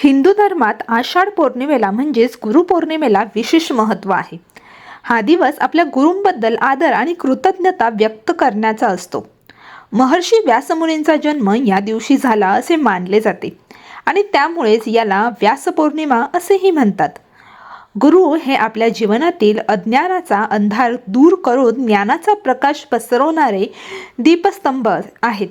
हिंदू धर्मात आषाढ पौर्णिमेला म्हणजेच गुरुपौर्णिमेला विशेष महत्त्व आहे. हा दिवस आपल्या गुरूंबद्दल आदर आणि कृतज्ञता व्यक्त करण्याचा असतो. महर्षी व्यासमुनींचा जन्म या दिवशी झाला असे मानले जाते आणि त्यामुळेच याला व्यासपौर्णिमा असेही म्हणतात. गुरु हे आपल्या जीवनातील अज्ञानाचा अंधार दूर करून ज्ञानाचा प्रकाश पसरवणारे दीपस्तंभ आहेत.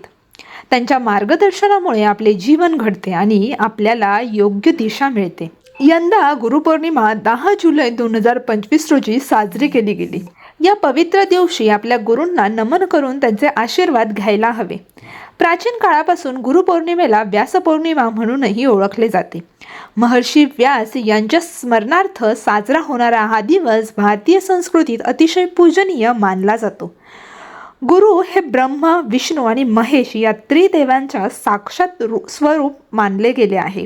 त्यांच्या मार्गदर्शनामुळे आपले जीवन घडते आणि आपल्याला योग्य दिशा मिळते. यंदा गुरुपौर्णिमा दहा जुलै दोन हजार पंचवीस रोजी साजरी केली गेली. या पवित्र दिवशी आपल्या गुरूंना नमन करून त्यांचे आशीर्वाद घ्यायला हवे. प्राचीन काळापासून गुरुपौर्णिमेला व्यासपौर्णिमा म्हणूनही ओळखले जाते. महर्षी व्यास यांच्या स्मरणार्थ साजरा होणारा हा दिवस भारतीय संस्कृतीत अतिशय पूजनीय मानला जातो. गुरु हे ब्रह्मा विष्णू आणि महेश या त्रिदेवांच्या साक्षात स्वरूप मानले गेले आहे.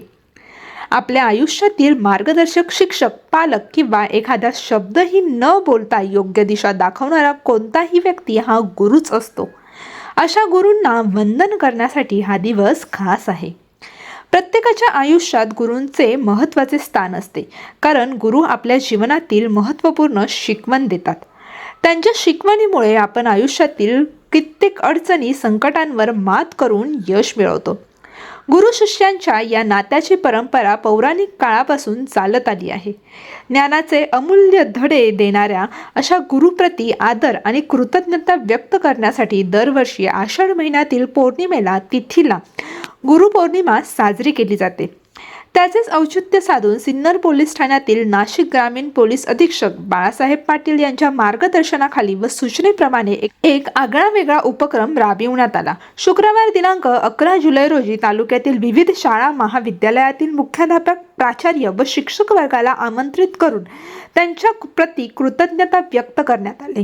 आपल्या आयुष्यातील मार्गदर्शक शिक्षक पालक किंवा एखादा शब्दही न बोलता योग्य दिशा दाखवणारा कोणताही व्यक्ती हा गुरुच असतो. अशा गुरूंना वंदन करण्यासाठी हा दिवस खास आहे. प्रत्येकाच्या आयुष्यात गुरूंचे महत्त्वाचे स्थान असते कारण गुरु आपल्या जीवनातील महत्त्वपूर्ण शिकवण देतात. त्यांच्या शिकवणीमुळे आपण आयुष्यातील कित्येक अडचणी संकटांवर मात करून यश मिळवतो. गुरु शिष्यांच्या या नात्याची परंपरा पौराणिक काळापासून चालत आली आहे. ज्ञानाचे अमूल्य धडे देणाऱ्या अशा गुरुप्रती आदर आणि कृतज्ञता व्यक्त करण्यासाठी दरवर्षी आषाढ महिन्यातील पौर्णिमेला तिथीला गुरुपौर्णिमा साजरी केली जाते. त्याचेच औचित्य साधून सिन्नर पोलीस ठाण्यातील नाशिक ग्रामीण पोलीस अधीक्षक बाळासाहेब पाटील यांच्या मार्गदर्शनाखाली व सूचनेप्रमाणे एक- आगळा वेगळा उपक्रम राबविण्यात आला. शुक्रवार दिनांक अकरा जुलै रोजी तालुक्यातील विविध शाळा महाविद्यालयातील मुख्याध्यापक प्राचार्य व शिक्षक वर्गाला आमंत्रित करून त्यांच्या प्रती कृतज्ञता व्यक्त करण्यात आली.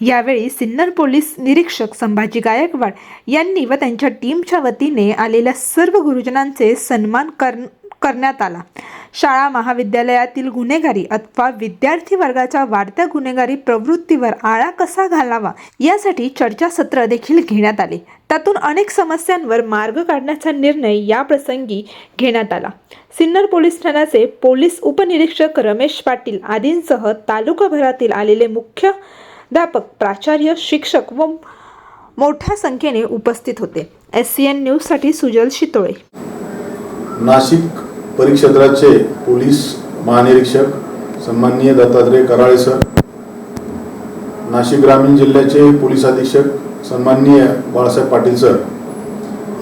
यावेळी सिन्नर पोलीस निरीक्षक संभाजी गायकवाड यांनी व त्यांच्या टीमच्या वतीने आलेल्या सर्व गुरुजनांचे सन्मान कर करण्यात आला. शाळा महाविद्यालयातील गुन्हेगारी अथवा विद्यार्थी वर्गाच्या वाढत्या गुन्हेगारी प्रवृत्तीवर आळा कसा घालावा यासाठी चर्चासत्र देखील घेण्यात आले. त्यातून अनेक समस्यांवर मार्ग काढण्याचा निर्णय या प्रसंगी घेण्यात आला. सिन्नर पोलीस ठाण्याचे पोलीस उपनिरीक्षक रमेश पाटील आदींसह तालुकाभरातील आलेले मुख्याध्यापक प्राचार्य शिक्षक व मोठ्या संख्येने उपस्थित होते. एस सी एन न्यूजसाठी सुजल शितोळे. नाशिक परिक्षेत्राचे पोलीस महानिरीक्षक सन्माननीय दत्तात्रय कराळे सर नाशिक ग्रामीण जिल्ह्याचे पोलीस अधीक्षक सन्माननीय बाळासाहेब पाटील सर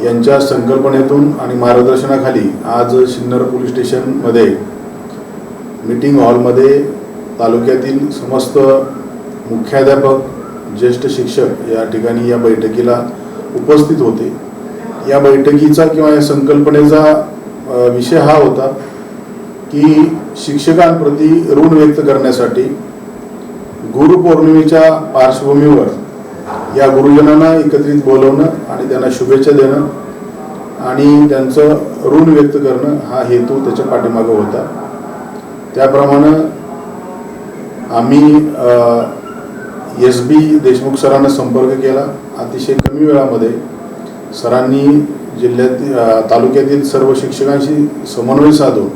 यांच्या संकल्पनेतून आणि मार्गदर्शनाखाली आज सिन्नर पोलीस स्टेशनमध्ये मीटिंग हॉलमध्ये तालुक्यातील समस्त मुख्याध्यापक ज्येष्ठ शिक्षक या ठिकाणी या बैठकीला उपस्थित होते. या बैठकीचा किंवा या संकल्पनेचा विषय हा होता की शिक्षकांप्रती ऋण व्यक्त करण्यासाठी गुरुपौर्णिमेच्या पार्श्वभूमीवर या गुरुजनांना एकत्रित बोलवणं आणि त्यांना शुभेच्छा देणं आणि त्यांचं ऋण व्यक्त करणं हा हेतू त्याच्या पाठीमागं होता. त्याप्रमाणे आम्ही एस बी देशमुख सरांना संपर्क केला. अतिशय कमी वेळामध्ये सरांनी जिल्ह्यातील तालुक्यातील सर्व शिक्षकांशी समन्वय साधून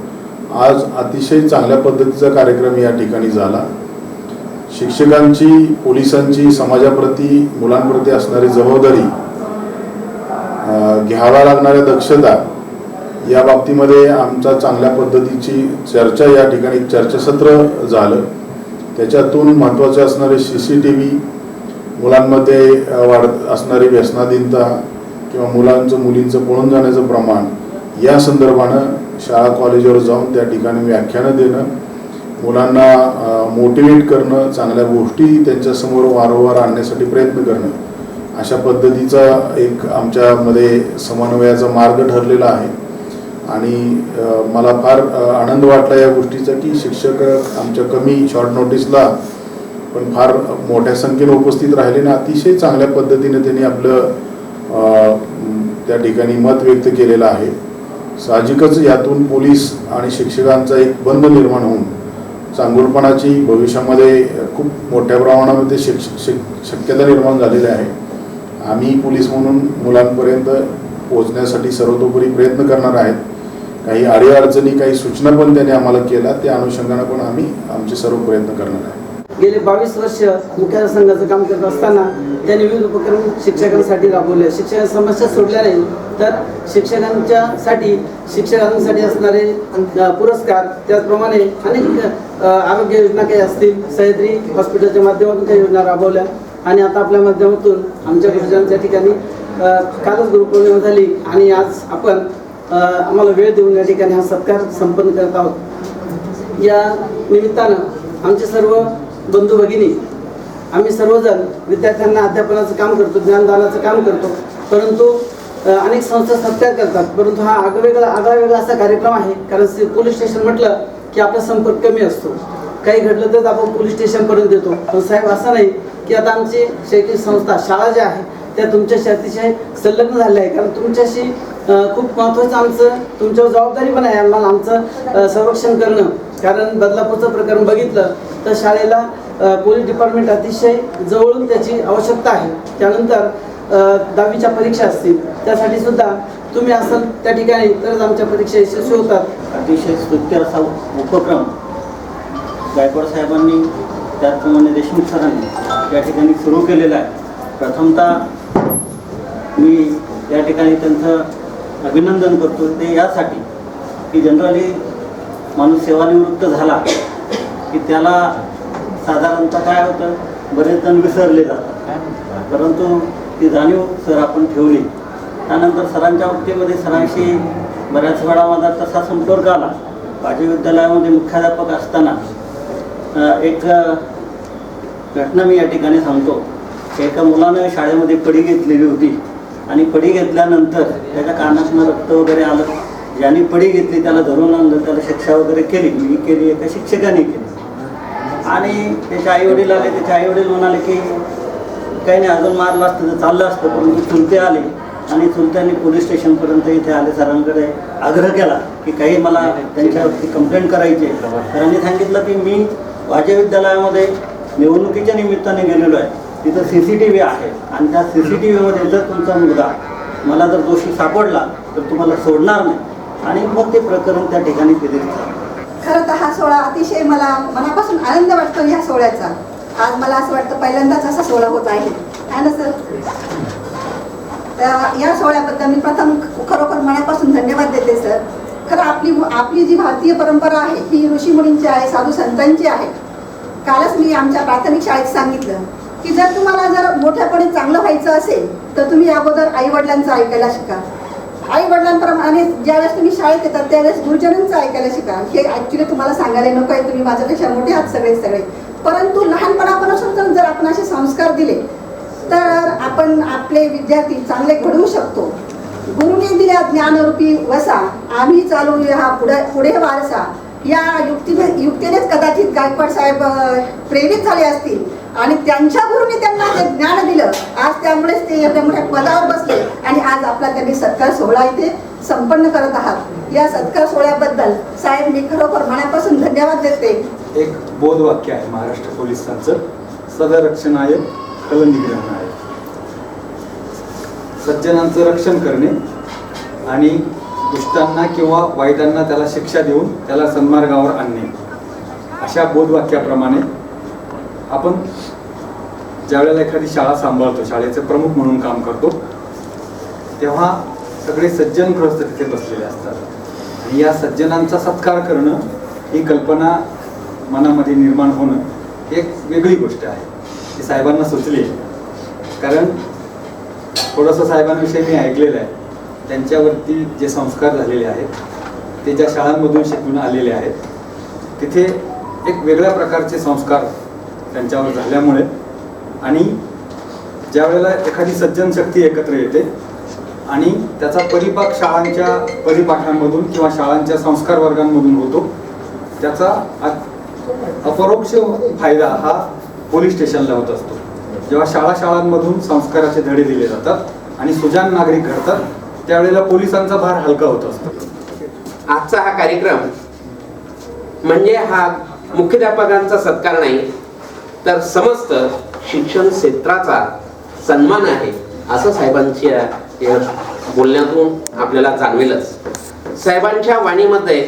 आज अतिशय चांगल्या पद्धतीचा कार्यक्रम या ठिकाणी झाला. शिक्षकांची पोलिसांची समाजाप्रती मुलांप्रती असणारी जबाबदारी घ्यावा घ्याव्या लागणाऱ्या दक्षता या बाबतीमध्ये आमचा चांगल्या पद्धतीची चर्चा या ठिकाणी चर्चासत्र झालं. त्याच्यातून महत्त्वाचे असणारे सी सी टी व्ही मुलांमध्ये वाढ वाढत असणारी व्यसनाधीनता किंवा मुलांचं मुलींचं पळून जाण्याचं प्रमाण या संदर्भानं शाळा कॉलेजवर जाऊन त्या ठिकाणी व्याख्यानं देणं मुलांना मोटिवेट करणं चांगल्या गोष्टी त्यांच्यासमोर वारंवार आणण्यासाठी प्रयत्न करणं अशा पद्धतीचा एक आमच्यामध्ये समन्वयाचा मार्ग ठरलेला आहे. आणि मला फार आनंद वाटला या गोष्टीचा की शिक्षक आमच्या कमी शॉर्ट नोटीसला पण फार मोठ्या संख्येने उपस्थित राहिले आणि अतिशय चांगल्या पद्धतीने त्यांनी आपलं त्या ठिकाणी मत व्यक्त केलेलं आहे. साहजिकच यातून पोलीस आणि शिक्षकांचा एक बंद निर्माण होऊन चांगुलपणाची भविष्यामध्ये खूप मोठ्या प्रमाणामध्ये शिक शिक शक्यता निर्माण झालेली आहे. आम्ही पोलीस म्हणून मुलांपर्यंत पोहोचण्यासाठी सर्वतोपरी प्रयत्न करणार आहेत. काही अडीअडचणी काही सूचना पण त्यांनी आम्हाला केल्या त्या अनुषंगानं पण आम्ही आमचे सर्व प्रयत्न करणार आहे. गेले बावीस वर्ष मुख्याधार संघाचं काम करत असताना त्यांनी विविध उपक्रम शिक्षकांसाठी राबवले. शिक्षकांच्या समस्या सोडल्या नाही तर शिक्षकांच्या साठी शिक्षकांसाठी असणारे पुरस्कार त्याचप्रमाणे अनेक आरोग्य योजना काही असतील सह्याद्री हॉस्पिटलच्या माध्यमातून काही योजना राबवल्या. आणि आता आपल्या माध्यमातून आमच्या गुरुजनांच्या ठिकाणी कालच गुरुपौर्णिमा झाली आणि आज आपण आम्हाला वेळ देऊन या ठिकाणी हा सत्कार संपन्न करत आहोत. या निमित्तानं आमचे सर्व बंधू भगिनी आम्ही सर्वजण विद्यार्थ्यांना अध्यापनाचं काम करतो ज्ञानदानाचं काम करतो परंतु अनेक संस्था सत्कार करतात परंतु हा आगवेगळा आगळा वेगळा असा कार्यक्रम आहे कारण से- पोलीस स्टेशन म्हटलं की आपला संपर्क कमी असतो. काही घडलं तर आपण पोलीस स्टेशनपर्यंत येतो. पण साहेब असं नाही की आता आमची शैक्षणिक संस्था शाळा ज्या आहे त्या तुमच्याशी अतिशय संलग्न झाल्या आहे. कारण तुमच्याशी खूप महत्त्वाचं आमचं तुमच्यावर जबाबदारी पण आहे आम्हाला आमचं संरक्षण करणं. कारण बदलापूरचं प्रकरण बघितलं तर शाळेला पोलीस डिपार्टमेंट अतिशय जवळून त्याची आवश्यकता आहे. त्यानंतर दहावीच्या परीक्षा असतील. त्यासाठी सुद्धा तुम्ही असाल त्या ठिकाणी तरच आमच्या परीक्षा यशस्वी होतात. अतिशय स्तुत्य असा उपक्रम. गायकवाड साहेबांनी त्याचप्रमाणे देशमुख सरांनी या ठिकाणी सुरू केलेला आहे. प्रथमतः मी या ठिकाणी त्यांचं अभिनंदन करतो. ते यासाठी की जनरली माणूस सेवानिवृत्त झाला की त्याला साधारणतः काय होतं? बरेच जण विसरले जातात. परंतु ती जाणीव सर आपण ठेवली. त्यानंतर सरांच्या बाबतीमध्ये सरांशी बऱ्याच वेळा माझा तसा संपर्क आला. माझ्या विद्यालयामध्ये मुख्याध्यापक असताना एक घटना मी या ठिकाणी सांगतो. एका मुलानं शाळेमध्ये पडी घेतलेली होती. आणि पडी घेतल्यानंतर त्याच्या कानातनं रक्त वगैरे आलं. ज्यांनी पडी घेतली त्याला धरून आणलं त्याला शिक्षा वगैरे केली. मी केली एका शिक्षकाने केली. आणि त्याचे आईवडील आले त्याचे आईवडील म्हणाले की काही नाही अजून मारलं असतं तर चाललं असतं परंतु चुलते आले. आणि चुलत्यांनी पोलीस स्टेशनपर्यंत इथे आले सरांकडे आग्रह केला की काही मला त्यांच्यावरती कंप्लेंट करायची आहे. सरांनी सांगितलं की मी वाजे विद्यालयामध्ये निवडणुकीच्या निमित्ताने गेलेलो आहे. तिथं सी सी टी व्ही आहे. आणि त्या सी सी टी व्हीमध्ये जर तुमचा मुलगा मला जर दोषी सापडला तर तुम्हाला सोडणार नाही. आणि मग ते प्रकरण त्या ठिकाणी फिरीत खरं तर हा सोहळा अतिशय मला मनापासून आनंद वाटतो ह्या सोहळ्याचा. आज मला असं वाटतं पहिल्यांदाच असा सोहळा होत आहे. ना सर? तर या सोहळ्याबद्दल मी प्रथम खरोखर मनापासून धन्यवाद देते सर. खरं आपली आपली जी भारतीय परंपरा आहे ही ऋषीमुनींची आहे साधू संतांची आहे. कालच मी आमच्या प्राथमिक शाळेत सांगितलं. की जर तुम्हाला जर मोठ्यापणे चांगलं व्हायचं असेल तर तुम्ही अगोदर आई वडिलांचं ऐकायला शिका. आई वडिलांप्रमाणे ज्यावेळेस तुम्ही शाळेत येतात त्यावेळेस गुरुजनांचं ऐकायला शिका. हे ॲक्च्युली तुम्हाला सांगायला नको आहे तुम्ही माझ्यापेक्षा मोठे आहात सगळे सगळे. परंतु लहानपणापासून जर आपण असे संस्कार दिले तर आपण आपले विद्यार्थी चांगले घडवू शकतो. गुरुने दिल्या ज्ञानरूपी वसा आम्ही चालू हा पुढे पुढे वारसा. या युक्तीने युक्तीनेच कदाचित गायकवाड साहेब प्रेरित झाले असतील. आणि त्यांच्या गुरुने त्यांना ते ज्ञान दिलं आज त्यामुळेच ते एवढ्या मोठ्या पदावर बसले. आणि आज आपला त्यांनी सत्कार सोहळा इथे संपन्न करत आहात. या सत्कार सोहळ्याबद्दल साहेब मी खरोखर मनापासून धन्यवाद देते. एक बोधवाक्य आहे महाराष्ट्र पोलिसांचं. सदरक्षणाय आहे सज्जनांचं रक्षण करणे आणि दुष्टांना किंवा वाईटांना त्याला शिक्षा देऊन त्याला सन्मार्गावर आणणे. अशा बोधवाक्याप्रमाणे आपण ज्यावेळेला एखादी शाळा सांभाळतो शाळेचे प्रमुख म्हणून काम करतो तेव्हा सगळे सज्जन ग्रस्त तिथे बसलेले असतात. आणि या सज्जनांचा सत्कार करणं ही कल्पना मनामध्ये निर्माण होणं ही एक वेगळी गोष्ट आहे. ती साहेबांना सुचली. आहे कारण थोडंसं साहेबांविषयी मी ऐकलेलं आहे. त्यांच्यावरती जे संस्कार झालेले आहेत ते ज्या शाळांमधून शिकून आलेले आहेत तिथे एक वेगळ्या प्रकारचे संस्कार त्यांच्यावर झाल्यामुळे. आणि ज्या वेळेला एखादी सज्जन शक्ती एकत्र येते आणि त्याचा परिपाक शाळांच्या परिपाठांमधून किंवा शाळांच्या संस्कार वर्गांमधून होतो त्याचा अपरोक्ष फायदा हा पोलीस स्टेशनला होत असतो. जेव्हा शाळा शाळांमधून संस्काराचे धडे दिले जातात आणि सुजान नागरिक घडतात त्यावेळेला पोलिसांचा भार हलका होत असतो. आजचा हा कार्यक्रम म्हणजे हा मुख्याध्यापकांचा सत्कार नाही तर समस्त शिक्षण क्षेत्राचा सन्मान आहे असं साहेबांच्या बोलण्यातून आपल्याला जाणवेलच. साहेबांच्या वाणीमध्ये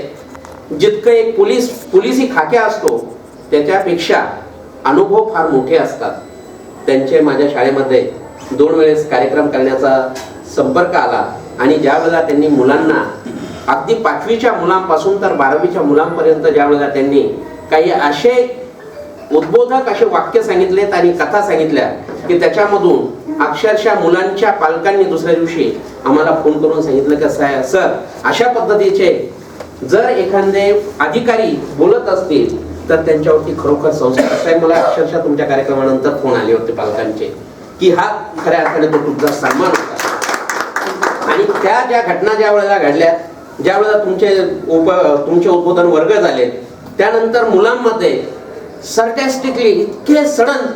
जितकं एक पोलीस पोलिसी खाक्या असतो त्याच्यापेक्षा अनुभव फार मोठे असतात. त्यांचे माझ्या शाळेमध्ये दोन वेळेस कार्यक्रम करण्याचा संपर्क आला आणि ज्या वेळेला त्यांनी मुलांना अगदी पाचवीच्या मुलांपासून तर बारावीच्या मुलांपर्यंत ज्या वेळेला त्यांनी काही असे उद्बोधक असे वाक्य सांगितलेत आणि कथा सांगितल्या की त्याच्यामधून अक्षरशः मुलांच्या पालकांनी दुसऱ्या दिवशी आम्हाला फोन करून सांगितलं की साहेब सर अशा पद्धतीचे जर एखादे अधिकारी बोलत असतील तर त्यांच्यावरती खरोखर संस्कार साहेब मला अक्षरशः तुमच्या कार्यक्रमानंतर फोन आले होते पालकांचे की हा खऱ्या अर्थाने तो तुमचा सन्मान होता. आणि त्या ज्या घटना ज्या वेळेला घडल्या ज्या वेळेला तुमचे उप तुमचे उद्बोधन वर्ग झाले त्यानंतर मुलांमध्ये सर्टॅस्टिकली इतके सडन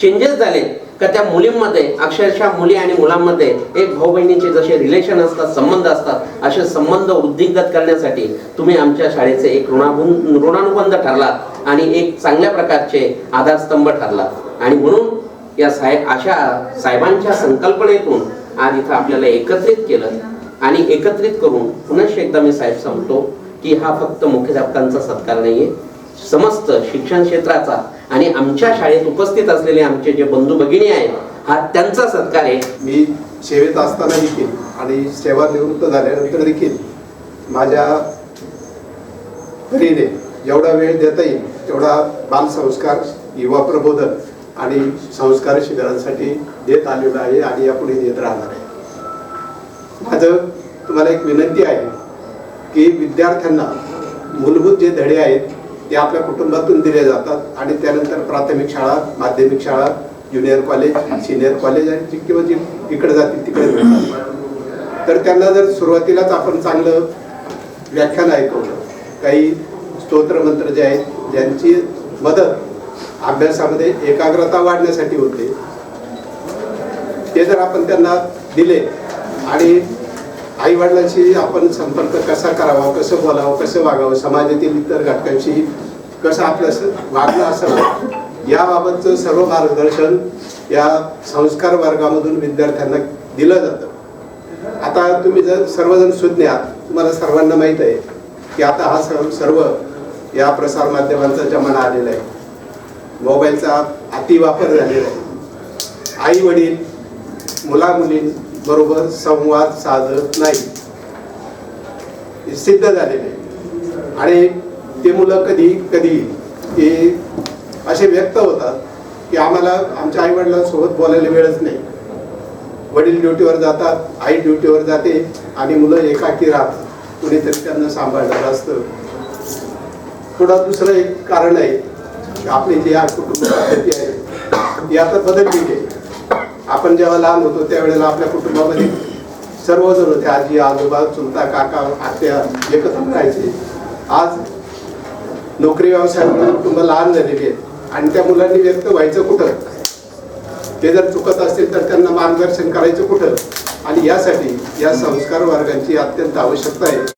चेंजेस झाले का त्या मुलींमध्ये अक्षरशः मुली आणि मुलांमध्ये एक भाऊ बहिणीचे जसे रिलेशन असतात संबंध असतात असे संबंध वृद्धिंगत करण्यासाठी तुम्ही आमच्या शाळेचे एक ऋणाबुं ऋणानुबंध ठरलात आणि एक चांगल्या प्रकारचे आधारस्तंभ ठरलात. आणि म्हणून या साहेब अशा साहेबांच्या संकल्पनेतून आज इथं आपल्याला एकत्रित केलं आणि एकत्रित करून पुन्हा एकदा मी साहेब सांगतो की हा फक्त मुख्याध्यापकांचा सत्कार नाहीये समस्त शिक्षण क्षेत्राचा आणि आमच्या शाळेत उपस्थित असलेले आमचे जे बंधू भगिनी आहेत हा त्यांचा सत्कार आहे. मी सेवेत असताना देखील आणि सेवा निवृत्त झाल्यानंतर देखील माझ्या घरीने जेवढा वेळ देता येईल तेवढा बालसंस्कार युवा प्रबोधन आणि संस्कार शिबिरांसाठी देत आलेलो आहे आणि यापुढे देत राहणार आहे. माझं तुम्हाला एक विनंती आहे की विद्यार्थ्यांना मूलभूत जे धडे आहेत ते आपल्या कुटुंबातून दिले जातात. आणि त्यानंतर प्राथमिक शाळा माध्यमिक शाळा ज्युनियर कॉलेज सिनियर कॉलेज आणि जी- किंवा जी इकडे जातील तिकडे मिळतात तर त्यांना जर सुरुवातीलाच आपण चांगलं व्याख्यान ऐकवलं काही स्तोत्रमंत्र जे आहेत ज्यांची मदत अभ्यासामध्ये एकाग्रता वाढण्यासाठी होते ते जर आपण त्यांना दिले आणि आई वडिलांशी आपण संपर्क कसा करावा कसं बोलावं कसं वागावं समाजातील इतर घटकांशी कसं आपलं वागलं असावं याबाबतचं सर्व मार्गदर्शन या संस्कार वर्गामधून विद्यार्थ्यांना दिलं जातं. आता तुम्ही जर सर्वजण सुज्ञ आहात तुम्हाला सर्वांना माहीत आहे की आता हा सर्व सर्व या प्रसार माध्यमांचा जमाना आलेला आहे. मोबाईलचा अतिवापर झालेला आहे. आई वडील मुला बरोबर संवाद साधत नाही. सिद्ध झालेले. आणि ते मुलं कधी कधी ते असे व्यक्त होतात की आम्हाला आमच्या आई वडिलांसोबत बोलायला वेळच नाही. वडील ड्युटीवर जातात आई ड्युटीवर जाते आणि मुलं एकाकी राहतात. कुणीतरी त्यांना सांभाळणार असतं. थोडं दुसरं एक कारण आहे आपले आपली जी आज कुटुंब पद्धती आहे. ती आता बदलली आहे आपण जेव्हा लहान होतो त्यावेळेला आपल्या कुटुंबामध्ये सर्वजण होते आजी आजोबा चुलता काका आत्या एकत्र राहायचे. आज नोकरी व्यवसायामुळे कुटुंब लहान झालेली आहेत आणि त्या मुलांनी व्यक्त व्हायचं कुठं? ते जर चुकत असतील तर त्यांना मार्गदर्शन करायचं कुठं? आणि यासाठी या संस्कार वर्गांची अत्यंत आवश्यकता आहे.